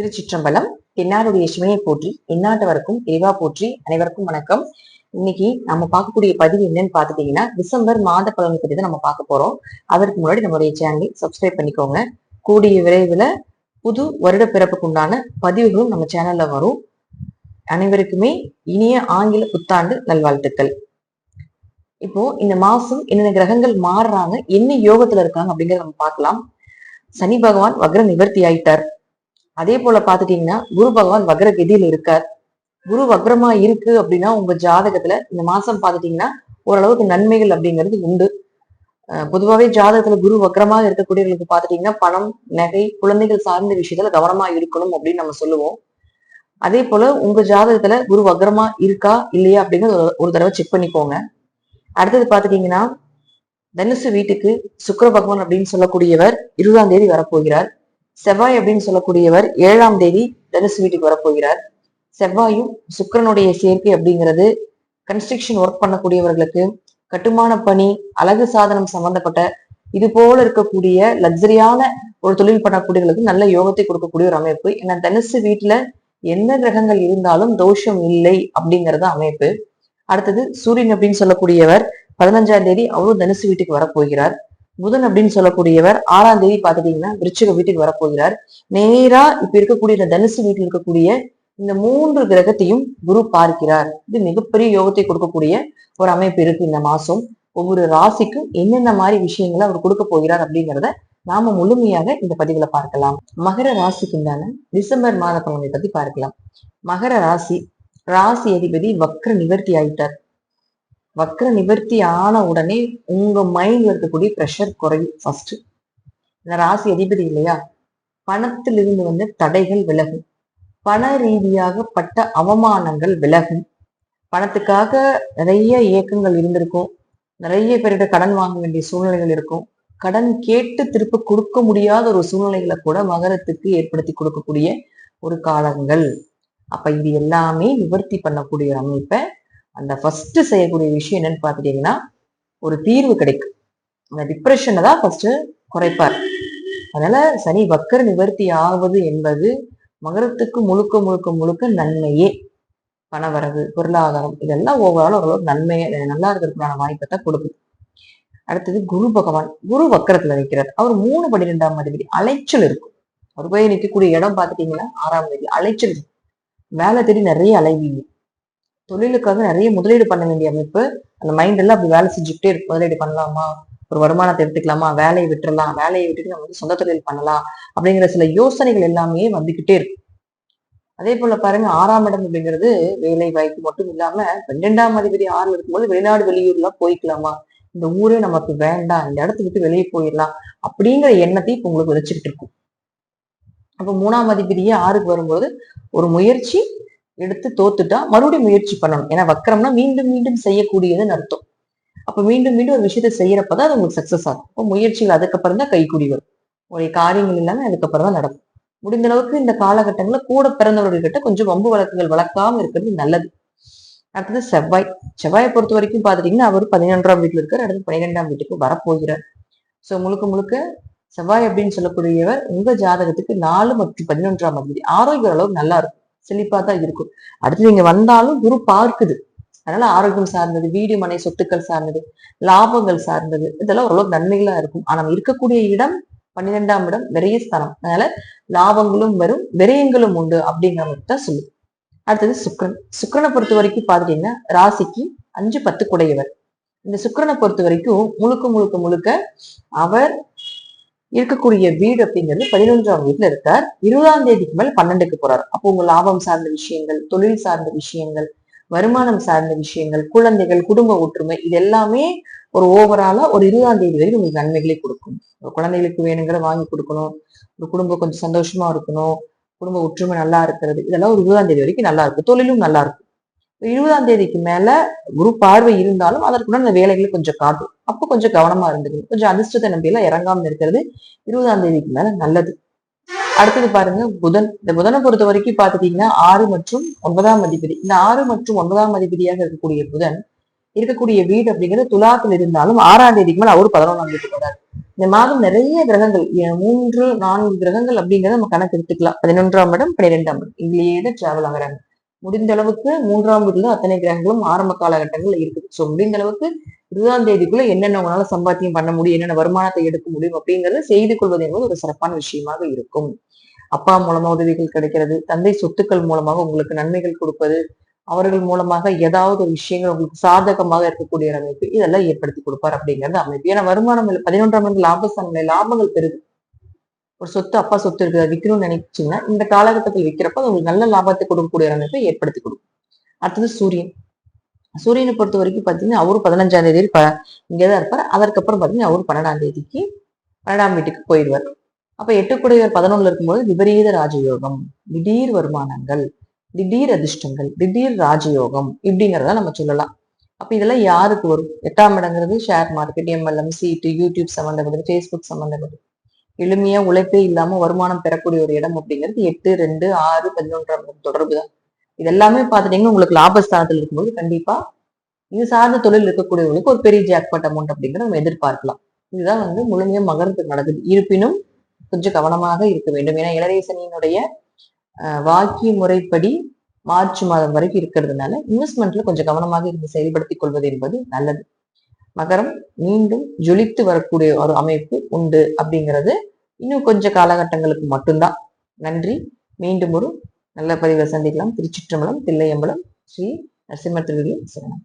திருச்சிற்றம்பலம் தென்னாருடைய சிவனையை போற்றி எந்நாட்டவருக்கும் இறைவா போற்றி அனைவருக்கும் வணக்கம். இன்னைக்கு நம்ம பார்க்கக்கூடிய பதிவு என்னன்னு பாத்துட்டீங்கன்னா டிசம்பர் மாத பலனை பத்தி தான் நம்ம பார்க்க போறோம். அதற்கு முன்னாடி நம்மளுடைய சேனலை சப்ஸ்கிரைப் பண்ணிக்கோங்க. கூடிய விரைவில் புது வருட பிறப்புக்கு உண்டான பதிவுகளும் நம்ம சேனல்ல வரும். அனைவருக்குமே இனிய ஆங்கில புத்தாண்டு நல்வாழ்த்துக்கள். இப்போ இந்த மாசம் என்னென்ன கிரகங்கள் மாறுறாங்க என்ன யோகத்துல இருக்காங்க அப்படிங்கறத நம்ம பார்க்கலாம். சனி பகவான் வக்ர நிவர்த்தி ஆயிட்டார். அதே போல பாத்துட்டீங்கன்னா குரு பகவான் வக்ர கதியில இருக்கார். குரு வக்ரமா இருக்கு அப்படின்னா உங்க ஜாதகத்துல இந்த மாசம் பாத்துட்டீங்கன்னா ஓரளவுக்கு நன்மைகள் அப்படிங்கிறது உண்டு. பொதுவாகவே ஜாதகத்துல குரு வக்ரமாக இருக்கக்கூடியவர்களுக்கு பாத்துட்டீங்கன்னா பணம் நகை குழந்தைகள் சார்ந்த விஷயத்துல கவனமா இருக்கணும் அப்படின்னு நம்ம சொல்லுவோம். அதே போல உங்க ஜாதகத்துல குரு வக்ரமா இருக்கா இல்லையா அப்படிங்கிறது ஒரு- தடவை செக் பண்ணிக்கோங்க. அடுத்தது பாத்துட்டீங்கன்னா தனுசு வீட்டுக்கு சுக்கர பகவான் அப்படின்னு சொல்லக்கூடியவர் இருபதாம் தேதி வரப்போகிறார். செவ்வாய் அப்படின்னு சொல்லக்கூடியவர் ஏழாம் தேதி தனுசு வீட்டுக்கு வரப்போகிறார். செவ்வாயும் சுக்கிரனுடைய சேர்க்கை அப்படிங்கிறது கன்ஸ்ட்ரக்ஷன் ஒர்க் பண்ணக்கூடியவர்களுக்கு கட்டுமான பணி அழகு சாதனம் சம்பந்தப்பட்ட இது போல இருக்கக்கூடிய லக்ஸரியான ஒரு தொழில் பண்ணக்கூடியவர்களுக்கு நல்ல யோகத்தை கொடுக்கக்கூடிய ஒரு அமைப்பு. ஏன்னா தனுசு வீட்டுல எந்த கிரகங்கள் இருந்தாலும் தோஷம் இல்லை அப்படிங்கறது அமைப்பு. அடுத்தது சூரியன் அப்படின்னு சொல்லக்கூடியவர் பதினஞ்சாம் தேதி அவரும் தனுசு வீட்டுக்கு வரப்போகிறார். புதன் அப்படின்னு சொல்லக்கூடியவர் ஆறாம் தேதி பாத்துட்டீங்கன்னா விருச்சிக வீட்டுக்கு வரப்போகிறார். நேரா இப்ப இருக்கக்கூடிய இந்த தனுசு வீட்டில் இருக்கக்கூடிய இந்த மூன்று கிரகத்தையும் குரு பார்க்கிறார். இது மிகப்பெரிய யோகத்தை கொடுக்கக்கூடிய ஒரு அமைப்பு இருக்கு இந்த மாசம். ஒவ்வொரு ராசிக்கும் என்னென்ன மாதிரி விஷயங்களை அவர் கொடுக்க போகிறார் அப்படிங்கிறத நாம முழுமையாக இந்த பதிவுல பார்க்கலாம். மகர ராசிக்கு உண்டான டிசம்பர் மாத பலனை பத்தி பார்க்கலாம். மகர ராசி ராசி அதிபதி வக்ர நிவர்த்தி ஆயிட்டார். வக்ர நிவர்த்தி ஆன உடனே உங்க மைண்ட்ல இருக்கக்கூடிய ப்ரெஷர் குறையும். ஃபர்ஸ்ட் இந்த ராசி அதிபதி இல்லையா? பணத்திலிருந்து வந்து தடைகள் விலகும். பண ரீதியாக பட்ட அவமானங்கள் விலகும். பணத்துக்காக நிறைய இயக்கங்கள் இருந்திருக்கும். நிறைய பேர்கிட்ட கடன் வாங்க வேண்டிய சூழ்நிலைகள் இருக்கும். கடன் கேட்டு திருப்ப கொடுக்க முடியாத ஒரு சூழ்நிலைகளை கூட மகரத்துக்கு ஏற்படுத்தி கொடுக்கக்கூடிய ஒரு காலங்கள். அப்ப இது எல்லாமே நிவர்த்தி பண்ணக்கூடிய அமைப்பை அந்த ஃபர்ஸ்ட் செய்யக்கூடிய விஷயம் என்னன்னு பார்த்துட்டீங்கன்னா ஒரு தீர்வு கிடைக்கும். அந்த டிப்ரெஷனை தான் ஃபர்ஸ்ட் குறைப்பார். அதனால சனி வக்கர நிவர்த்தி ஆவது என்பது மகரத்துக்கு முழுக்க முழுக்க முழுக்க நன்மையே. பணவரவு பொருளாதாரம் இதெல்லாம் ஓவரால் ஓரளவு நன்மையை நல்லா இருக்கிறதுக்கான வாய்ப்பை தான் கொடுக்குது. அடுத்தது குரு பகவான். குரு வக்கரத்துல நிற்கிறார் அவர் மூணு பன்னிரெண்டாம் அதிபதி. அலைச்சல் இருக்கும். அவர் போய் நிற்கக்கூடிய இடம் பார்த்துட்டீங்கன்னா ஆறாம் தேதி அலைச்சல் இருக்கும். வேலை தேடி நிறைய அலைவீங்க. தொழிலுக்காக நிறைய முதலீடு பண்ண வேண்டிய அமைப்பு அந்த மைண்ட் எல்லாம் அப்படி வேலை செஞ்சுக்கிட்டே இருக்கு. முதலீடு பண்ணலாமா? ஒரு வருமானத்தை எடுத்துக்கலாமா? வேலையை விட்டுறலாம். வேலையை விட்டுட்டு நம்ம வந்து சொந்த தொழில் பண்ணலாம் அப்படிங்கிற சில யோசனைகள் எல்லாமே வந்துகிட்டே இருக்கு. அதே போல பாருங்க ஆறாம் இடம் அப்படிங்கிறது வேலை வாய்ப்பு மட்டும் இல்லாம பன்னெண்டாம் அதிபதி ஆறுல இருக்கும்போது வெளிநாடு வெளியூர்லாம் போய்க்கலாமா? இந்த ஊரே நமக்கு வேண்டாம். இந்த இடத்த விட்டு வெளியே போயிடலாம் அப்படிங்கிற எண்ணத்தை இப்ப உங்களுக்கு விதைச்சுக்கிட்டு இருக்கும். அப்ப மூணாம் அதிபதியே ஆறுக்கு வரும்போது ஒரு முயற்சி எடுத்து தோத்துட்டா மறுபடியும் முயற்சி பண்ணணும். ஏன்னா வக்கரம்னா மீண்டும் மீண்டும் செய்யக்கூடியதுன்னு அர்த்தம். அப்ப மீண்டும் மீண்டும் ஒரு விஷயத்த செய்யறப்பதான் அது உங்களுக்கு சக்சஸ் ஆகும். அப்போ முயற்சிகள் அதுக்கப்புறம் தான் கைக்கூடி வரும். உங்களுடைய காரியங்கள் எல்லாமே அதுக்கப்புறம் தான் நடக்கும். முடிந்த அளவுக்கு இந்த காலகட்டங்களில் கூட பிறந்தவர்கள்கிட்ட கொஞ்சம் வம்பு வழக்குகள் வளர்க்காம இருக்கிறது நல்லது. அடுத்தது செவ்வாய். செவ்வாயை பொறுத்த வரைக்கும் பார்த்துட்டீங்கன்னா அவர் பதினொன்றாம் வீட்டில் இருக்கார். அடுத்து பன்னிரெண்டாம் வீட்டுக்கு வரப்போகிறார். ஸோ முழுக்க முழுக்க செவ்வாய் அப்படின்னு சொல்லக்கூடியவர் உங்க ஜாதகத்துக்கு நாலு மற்றும் பதினொன்றாம் அதிபதி. ஆரோக்கிய அளவு நல்லா இருக்கும். செழிப்பா தான் இருக்கும். அடுத்து நீங்க வந்தாலும் குரு பார்க்குது. அதனால ஆரோக்கியம் சார்ந்தது வீடு மனை சொத்துக்கள் சார்ந்தது லாபங்கள் சார்ந்தது இதெல்லாம் ஓரளவு நன்மைகளா இருக்கும். ஆனா இருக்கக்கூடிய இடம் பன்னிரெண்டாம் இடம் விரைய ஸ்தானம். அதனால லாபங்களும் வரும் விரயங்களும் உண்டு அப்படிங்கிற மாதிரி தான் சொல்லு அடுத்தது சுக்ரன் சுக்ரனை பொறுத்த வரைக்கும் பாத்துட்டீங்கன்னா ராசிக்கு அஞ்சு பத்து குடையவர் இந்த சுக்கரனை பொறுத்த வரைக்கும் முழுக்க முழுக்க முழுக்க அவர் இருக்கக்கூடிய வீடு அப்படிங்கிறது பதினொன்றாம் வீட்டுல இருக்கார். இருபதாம் தேதிக்கு மேல பன்னெண்டுக்கு போறார். அப்போ உங்க லாபம் சார்ந்த விஷயங்கள் தொழில் சார்ந்த விஷயங்கள் வருமானம் சார்ந்த விஷயங்கள் குழந்தைகள் குடும்ப ஒற்றுமை இது எல்லாமே ஒரு ஓவராலா ஒரு இருபதாம் தேதி வரைக்கும் உங்களுக்கு நன்மைகளை கொடுக்கும். குழந்தைகளுக்கு வேணுங்கிற வாங்கி கொடுக்கணும். ஒரு குடும்பம் கொஞ்சம் சந்தோஷமா இருக்கணும். குடும்ப ஒற்றுமை நல்லா இருக்கிறது. இதெல்லாம் ஒரு இருபதாம் தேதி வரைக்கும் நல்லா இருக்கும். தொழிலும் நல்லா இருக்கும். இருபதாம் தேதிக்கு மேல குரு பார்வை இருந்தாலும் அதற்குள்ள அந்த வேலைகளை கொஞ்சம் காட்டும். அப்போ கொஞ்சம் கவனமா இருந்துக்கணும். கொஞ்சம் அதிர்ஷ்டத்தை நம்பியில இறங்காம இருக்கிறது இருபதாம் தேதிக்கு மேல நல்லது. அடுத்தது பாருங்க புதன். இந்த புதனை பொறுத்த வரைக்கும் பாத்துட்டீங்கன்னா ஆறு மற்றும் ஒன்பதாம் அதிபதி. இந்த ஆறு மற்றும் ஒன்பதாம் அதிபதியாக இருக்கக்கூடிய புதன் இருக்கக்கூடிய வீடு அப்படிங்கிறது துலாத்தில் இருந்தாலும் ஆறாம் தேதிக்கு மேல அவர் பதினொன்றாம் தேதி வராரு இந்த மாதம் நிறைய கிரகங்கள் மூன்று நான்கு கிரகங்கள் அப்படிங்கறத நம்ம கணக்கு எடுத்துக்கலாம். பதினொன்றாம் இடம் பன்னிரெண்டாம் இடம். இங்கேயே தான் டிராவல் ஆகுறாங்க. முடிந்த அளவுக்கு மூன்றாம் வீட்டுல அத்தனை கிரகங்களும் ஆரம்ப காலகட்டங்கள்ல இருக்குது. சோ முடிந்த அளவுக்கு இருபதாம் தேதிக்குள்ள என்னென்ன உங்களால சம்பாத்தியம் பண்ண முடியும் என்னென்ன வருமானத்தை எடுக்க முடியும் அப்படிங்கறத செய்து கொள்வது என்பது ஒரு சிறப்பான விஷயமாக இருக்கும். அப்பா மூலமா உதவிகள் கிடைக்கிறது தந்தை சொத்துக்கள் மூலமாக உங்களுக்கு நன்மைகள் கொடுப்பது அவர்கள் மூலமாக ஏதாவது ஒரு விஷயங்கள் உங்களுக்கு சாதகமாக இருக்கக்கூடிய அமைப்பு இதெல்லாம் ஏற்படுத்தி கொடுப்பார் அப்படிங்கிறது அமைப்பு. ஏன்னா வருமானம் இல்லை பதினொன்றாம் ஆண்டு லாபஸ்தானம் லாபங்கள் பெருகு ஒரு சொத்து அப்பா சொத்து இருக்கு அதை விற்கணும்னு நினைச்சீங்கன்னா இந்த காலகட்டத்தில் விற்கிறப்ப அது உங்களுக்கு நல்ல லாபத்தை கொடுக்கக்கூடிய ஒரு அமைப்பை ஏற்படுத்தி கொடுக்கும். அடுத்தது சூரியன். சூரியனை பொறுத்த வரைக்கும் பார்த்தீங்கன்னா அவரு பதினஞ்சாம் தேதி ப இங்கேதான் இருப்பார். அதற்கப்புறம் பாத்தீங்கன்னா அவரு பன்னெண்டாம் தேதிக்கு பன்னெண்டாம் வீட்டுக்கு போயிடுவார். அப்ப எட்டுக்குடையவர் பதினொன்னுல இருக்கும்போது விபரீத ராஜயோகம் திடீர் வருமானங்கள் திடீர் அதிர்ஷ்டங்கள் திடீர் ராஜயோகம் இப்படிங்கிறத நம்ம சொல்லலாம். அப்போ இதெல்லாம் யாருக்கு வரும்? எட்டாம் இடங்கிறது ஷேர் மார்க்கெட் எம்எல்எம் சீட்டு யூடியூப் சம்மந்தப்பட்டது ஃபேஸ்புக் சம்மந்தப்பட்டது எளிமையா உழைப்பே இல்லாம வருமானம் பெறக்கூடிய ஒரு இடம் அப்படிங்கிறது எட்டு ரெண்டு ஆறு பதினொன்றாம் தொடர்பு தான் இது எல்லாமே பாத்துட்டீங்கன்னா உங்களுக்கு லாபஸ்தானத்தில் இருக்கும்போது கண்டிப்பா இது சார்ந்த தொழில் இருக்கக்கூடியவங்களுக்கு ஒரு பெரிய ஜாக்பாட் அமௌண்ட் அப்படிங்கிறத நம்ம எதிர்பார்க்கலாம். இதுதான் வந்து முழுமையா மகரத்துக்கு நடக்குது. இருப்பினும் கொஞ்சம் கவனமாக இருக்க வேண்டும். ஏன்னா இளரேசனியினுடைய வாக்கிய முறைப்படி மார்ச் மாதம் வரைக்கும் இருக்கிறதுனால இன்வெஸ்ட்மெண்ட்ல கொஞ்சம் கவனமாக இருந்து செயல்படுத்திக் கொள்வது என்பது நல்லது. மகரம் மீண்டும் ஜொலித்து வரக்கூடிய ஒரு அமைப்பு உண்டு அப்படிங்கிறது இன்னும் கொஞ்ச காலகட்டங்களுக்கு மட்டும்தான். நன்றி. மீண்டும் ஒரு நல்ல பதிவை சந்திக்கலாம். திருச்சிற்றம்பலம் தில்லையம்பலம் ஸ்ரீ நரசிம்ம திருவிழி சரணம்.